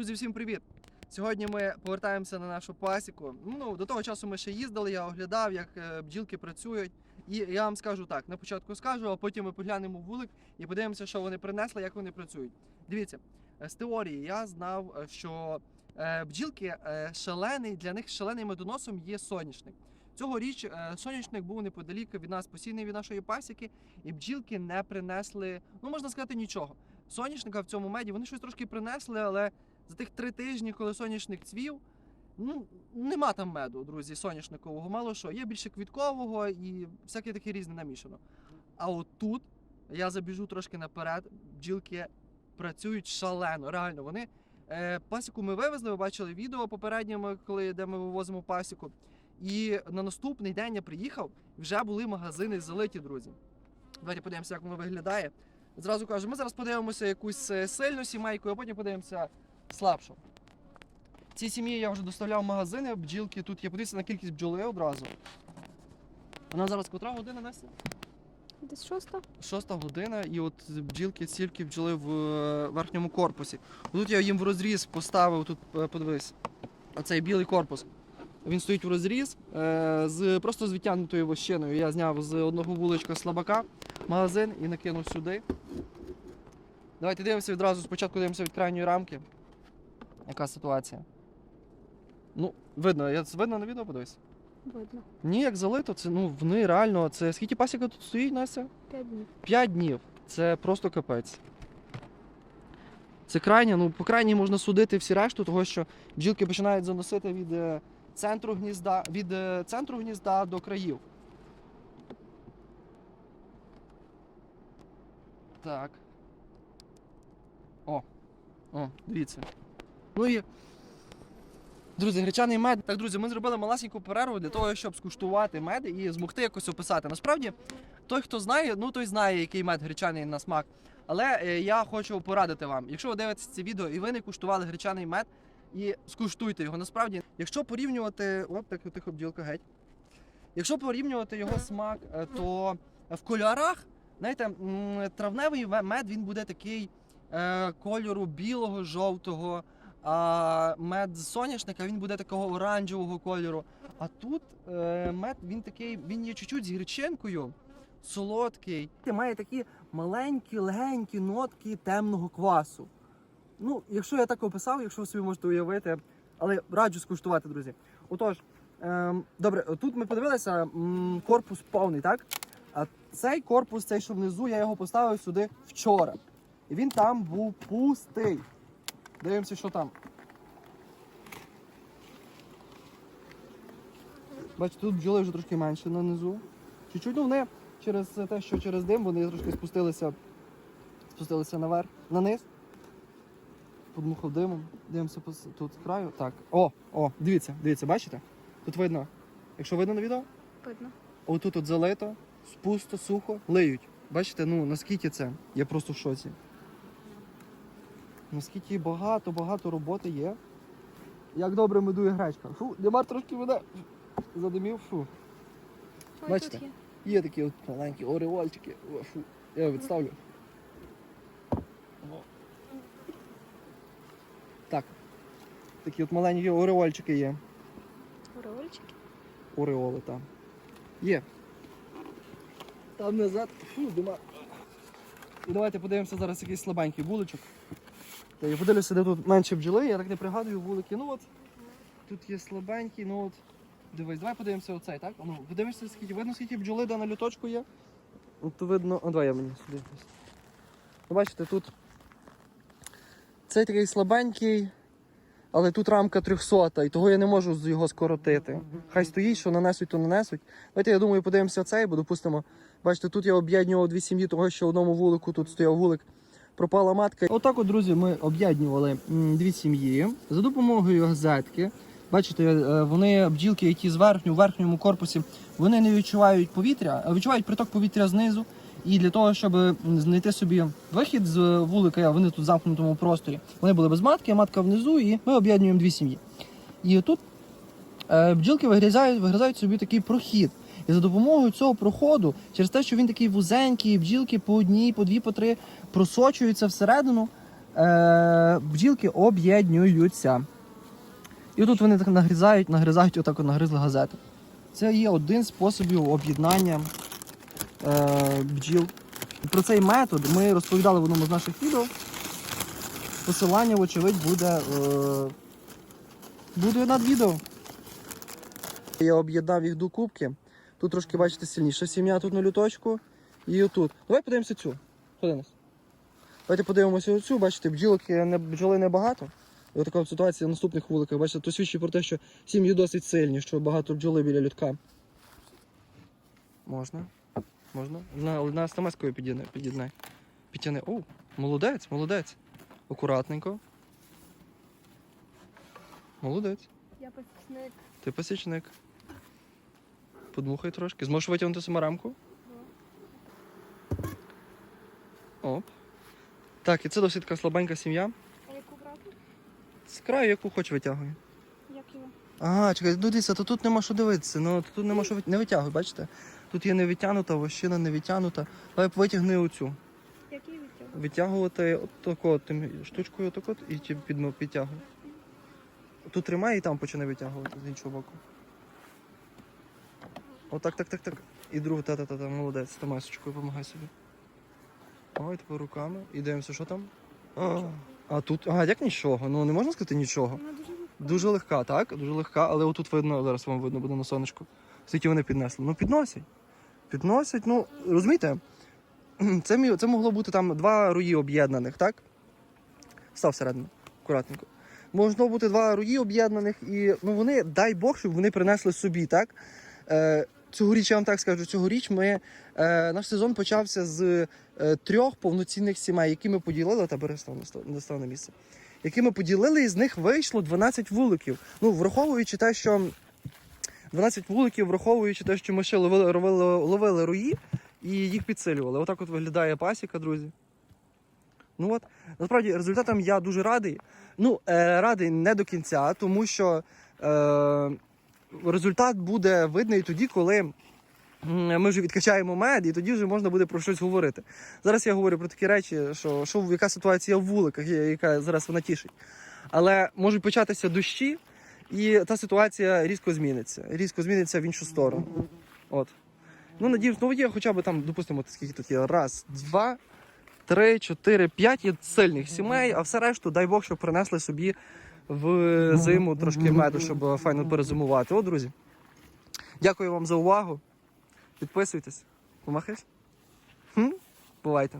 Друзі, всім привіт! Сьогодні ми повертаємося на нашу пасіку. Ну, до того часу ми ще їздили, я оглядав, як е, бджілки працюють. І я вам скажу так: на початку скажу, а потім ми поглянемо вулик і подивимося, що вони принесли, як вони працюють. Дивіться, е, з теорії я знав, е, що бджілки шалений, для них шаленим медоносом є соняшник. Цьогоріч соняшник був неподалік від нас, постійний від нашої пасіки, і бджілки не принесли, ну можна сказати, нічого. Соняшника в цьому меді вони щось трошки принесли, але за тих три тижні, коли соняшник цвів, ну нема там меду, друзі, соняшникового. Мало що. Є більше квіткового і всяке таке різне намішано. А от тут я забіжу трошки наперед, бджілки працюють шалено. Реально, вони е, пасіку ми вивезли, ви бачили відео попередньому, коли де ми вивозимо пасіку. І на наступний день я приїхав, вже були магазини залиті, друзі. Давайте подивимося, як воно виглядає. Зразу кажу, ми зараз подивимося якусь е, сильну сімейку, а потім подивимося слабшу. Ці сім'ї я вже доставляв в магазини, бджілки тут є. Подивіться на кількість бджоли одразу. Вона зараз котра година Настя? Десь шоста. Шоста година, і от бджілки стільки бджоли в е, верхньому корпусі. Тут я їм в розріз поставив, тут е, подивись, оцей білий корпус. Він стоїть в розріз е, з просто з відтягнутою вощиною. Я зняв з одного вуличка слабака магазин і накинув сюди. Давайте дивимося відразу. Спочатку дивимося від крайньої рамки. Яка ситуація? Ну, видно, я видно на відео подивись. Видно. Ні, як залито, це ну вони реально. Це скільки пасіка тут стоїть, Настя? П'ять днів. 5 днів. Це просто капець. Це крайня, ну по крайній можна судити всі решту, того що бджілки починають заносити від е, центру гнізда, від е, центру гнізда до країв. Так. О. О, дивіться. Ну і. Друзі, гречаний мед. Так, друзі, ми зробили малесеньку перерву для того, щоб скуштувати мед і змогти якось описати. Насправді, той, хто знає, ну той знає, який мед гречаний на смак. Але е, я хочу порадити вам, якщо ви дивитесь це відео і ви не куштували гречаний мед, і скуштуйте його. Насправді, якщо порівнювати. Оп, так тихо бджілка геть. Якщо порівнювати його смак, е, то в кольорах, знаєте, травневий мед він буде такий е, кольору білого, жовтого. А мед з соняшника він буде такого оранжевого кольору. А тут е, мед він такий, він є чуть-чуть з гірчинкою, солодкий. Має такі маленькі, легенькі нотки темного квасу. Ну, якщо я так описав, якщо ви собі можете уявити, але раджу скуштувати, друзі. Отож, ем, добре, тут ми подивилися, м, корпус повний, так? А цей корпус, цей, що внизу, я його поставив сюди вчора. І він там був пустий. Дивимося, що там. Бачите, тут бджоли вже трошки менше на низу. Чуть-чуть ну, вони через те, що через дим вони трошки спустилися, спустилися наверх, на низ. Подмухав димом. Дивимося тут з краю. Так. О, о, дивіться, дивіться, бачите? Тут видно. Якщо видно на відео, Видно. отут от залито, пусто, сухо, лиють. Бачите, ну наскільки це? Я просто в шоці. Наскільки багато-багато роботи є. Як добре медує гречка. Фу, Димар трошки мене задимів, фу. Ой, Бачите? тут є. Є такі от маленькі ореольчики. О, фу. Я його відставлю. О. Так. Такі от маленькі ореольчики є. Ореольчики. Ореоли там. Є. Там назад. Фу, дима. І давайте подивимося зараз якийсь слабенький вуличок. Та я подивлюся, де тут менше бджоли, я так не пригадую вулики. Ну от, тут є слабенький, ну от. Дивись, давай подивимося оцей, так? Ну, подивишся, скільки видно, скільки бджоли де на люточку є. От видно. А давай я мені сюди. Ну, бачите, тут цей такий слабенький, але тут рамка 300, і того я не можу його скоротити. Хай стоїть, що нанесуть, то нанесуть. Давайте, я думаю, подивимося цей, бо допустимо. Бачите, тут я об'єднував дві сім'ї, того що в одному вулику тут стояв вулик, пропала матка. Отак, от, друзі, ми об'єднували дві сім'ї за допомогою газетки. Бачите, е, вони бджілки, які зверхню, в верхньому корпусі, вони не відчувають повітря, а відчувають приток повітря знизу. І для того, щоб знайти собі вихід з вулика, вони тут в замкнутому просторі. Вони були без матки, матка внизу, і ми об'єднуємо дві сім'ї. І тут е, бджілки вигризають, вигризають собі такий прохід. І за допомогою цього проходу, через те, що він такий вузенький, бджілки по одній, по дві, по три просочуються всередину, е, бджілки об'єднуються. І тут вони так нагрізають, нагризають, отак от нагризли газети. Це є один з способів об'єднання е, бджіл. Про цей метод ми розповідали в одному з наших відео. Посилання, вочевидь, буде, е, буде над відео. Я об'єднав їх до кубки. Тут трошки, бачите, сильніша сім'я, тут на люточку і отут. Давай подивимося цю. Ходи нас. Давайте подивимося оцю, бачите, бджілок не, бджоли небагато. І така от ситуація на наступних вуликах. Бачите, то свідчить про те, що сім'ї досить сильні, що багато бджоли біля людка. Можна. Можна. На, на стамескою під'єднай. Під'єднай. Підтяни. О, молодець, молодець. Акуратненько. Молодець. Я пасічник. Ти посічник. Подмухай трошки. Зможеш витягнути саморамку? Оп. Так, і це досить така слабенька сім'я. А яку брати? З краю, яку хоч витягує. Як його? Ага, чекай, ну дивіться, то тут нема що дивитися. Ну тут нема що вит- не витягуй, бачите? Тут є не відтягнута, вощина не відтягнута. Давай витягни оцю. Який відтяг? Витягувати отако тим штучкою отако і ті підтягуй. Тут тримай і там починай витягувати з іншого боку. Отак, так, так, так. І другу, та-та-та, молодець, та масочкою помагай собі. Ой, тепер руками. І дивимося, що там. А, а тут. Ага, як нічого. Ну не можна сказати нічого. Вона дуже легка. Дуже легка, так? Дуже легка, але отут видно, зараз вам видно буде на сонечку. Скільки вони піднесли. Ну, підносять. Підносять, ну, розумієте, це, мі- це могло бути там два руї об'єднаних, так? Став всередину, акуратненько. Могло бути два руї об'єднаних, і ну, вони, дай Бог, щоб вони принесли собі, так? Е, цьогоріч, я вам так скажу, цьогоріч ми, е, наш сезон почався з е, трьох повноцінних сімей, які ми поділили, та бери на на місце які ми поділили, і з них вийшло 12 вуликів. Ну, враховуючи те, що 12 вуликів, враховуючи те, що ми ще ловили, ловили, ловили руї і їх підсилювали. Отак от виглядає пасіка, друзі. Ну от, насправді, результатом я дуже радий. Ну, е, радий не до кінця, тому що е, результат буде видний тоді, коли ми вже відкачаємо мед, і тоді вже можна буде про щось говорити. Зараз я говорю про такі речі, що, що яка ситуація в вуликах, яка зараз вона тішить. Але можуть початися дощі, і та ситуація різко зміниться. Різко зміниться в іншу сторону. От. Ну, надіюсь, ну є хоча б там, допустимо, скільки тут є. Раз, два, три, чотири, п'ять є сильних сімей, а все решту, дай Бог, щоб принесли собі в зиму трошки меду, щоб файно перезимувати. О, друзі. Дякую вам за увагу. Підписуйтесь. Помахаєш? Хм? Бувайте.